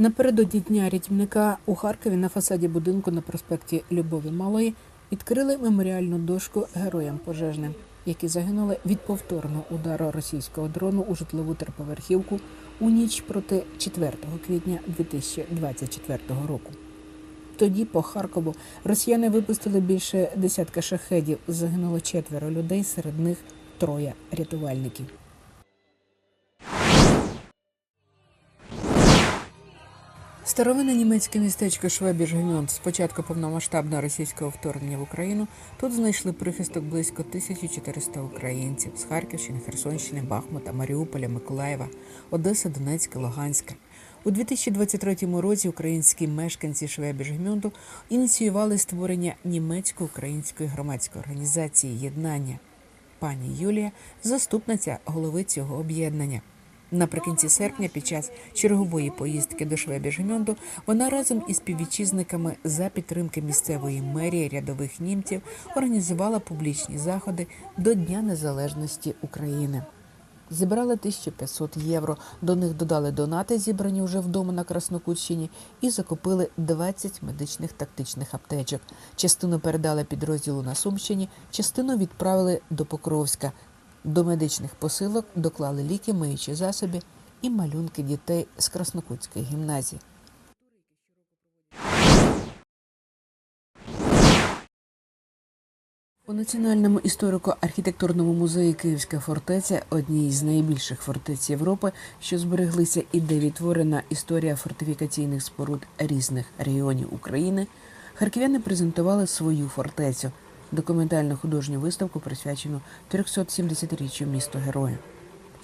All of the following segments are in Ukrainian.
Напередодні дня рятівника у Харкові на фасаді будинку на проспекті Любові Малої відкрили меморіальну дошку героям пожежним, які загинули від повторного удару російського дрону у житлову триповерхівку у ніч проти 4 квітня 2024 року. Тоді по Харкову росіяни випустили більше десятка шахедів. Загинуло четверо людей, серед них троє рятувальників. Старовинне німецьке містечко Швебіжгемюнд з початку повномасштабного російського вторгнення в Україну тут знайшли прихисток близько 1400 українців з Харківщини, Херсонщини, Бахмута, Маріуполя, Миколаєва, Одеси, Донецька, Луганська. У 2023 році українські мешканці Швебіжгемюнду ініціювали створення німецько-української громадської організації Єднання. Пані Юлія заступниця голови цього об'єднання. Наприкінці серпня, під час чергової поїздки до Швебіжгемюнду, вона разом із співвітчизниками за підтримки місцевої мерії рядових німців організувала публічні заходи до Дня Незалежності України. Зібрали 1500 євро. До них додали донати, зібрані вже вдома на Краснокутщині, і закупили 20 медичних тактичних аптечок. Частину передали підрозділу на Сумщині, частину відправили до Покровська. До медичних посилок доклали ліки, миючі засоби і малюнки дітей з Краснокутської гімназії. У Національному історико-архітектурному музеї Київська фортеця одній з найбільших фортець Європи, що збереглися і де відтворена історія фортифікаційних споруд різних регіонів України, харків'яни презентували свою фортецю документальну художню виставку, присвячену 370-річчю місту Героя.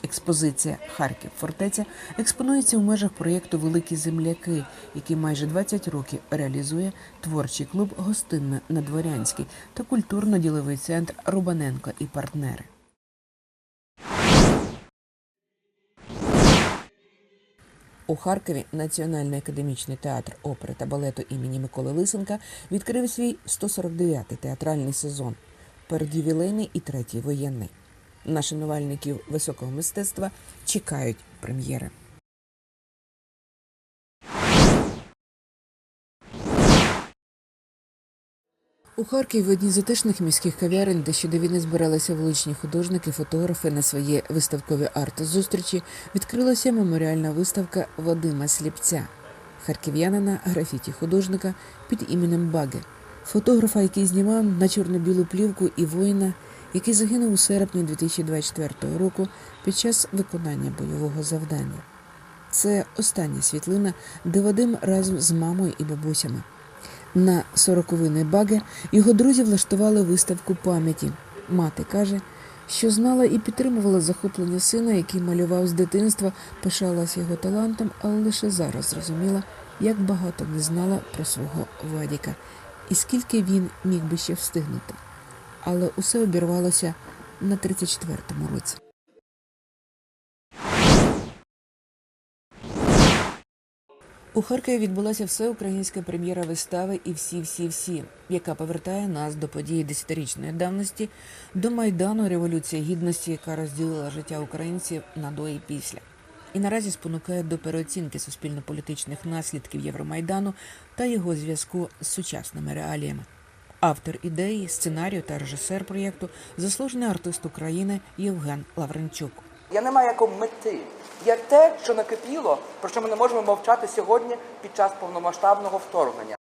Експозиція Харків фортеця експонується у межах проєкту Великі земляки, який майже 20 років реалізує творчий клуб Гостинна на Дворянській та культурно-діловий центр Рубаненко і партнери. У Харкові Національний академічний театр опери та балету імені Миколи Лисенка відкрив свій 149-й театральний сезон, передювілейний і третій воєнний. На шанувальників високого мистецтва чекають прем'єри. У Харкові в одній з затишних міських кав'ярень, де ще до війни збиралися вуличні художники, фотографи на свої виставкові арт-зустрічі, відкрилася меморіальна виставка Вадима Сліпця, харків'янина, графіті художника під іменем Баге, фотографа, який знімав на чорно-білу плівку і воїна, який загинув у серпні 2024 року під час виконання бойового завдання. Це остання світлина, де Вадим разом з мамою і бабусями. На сороковини Баге його друзі влаштували виставку пам'яті. Мати каже, що знала і підтримувала захоплення сина, який малював з дитинства, пишалась його талантом, але лише зараз зрозуміла, як багато не знала про свого Вадіка і скільки він міг би ще встигнути. Але усе обірвалося на 34-му році. У Харкові відбулася всеукраїнська прем'єра вистави і всі, всі, всі, яка повертає нас до події десятирічної давності, до майдану революції гідності, яка розділила життя українців на до і після, і наразі спонукає до переоцінки суспільно-політичних наслідків Євромайдану та його зв'язку з сучасними реаліями. Автор ідеї, сценарію та режисер проєкту заслужений артист України Євген Лавренчук. Я не маю якої мети. Є те, що накипіло, про що ми не можемо мовчати сьогодні під час повномасштабного вторгнення.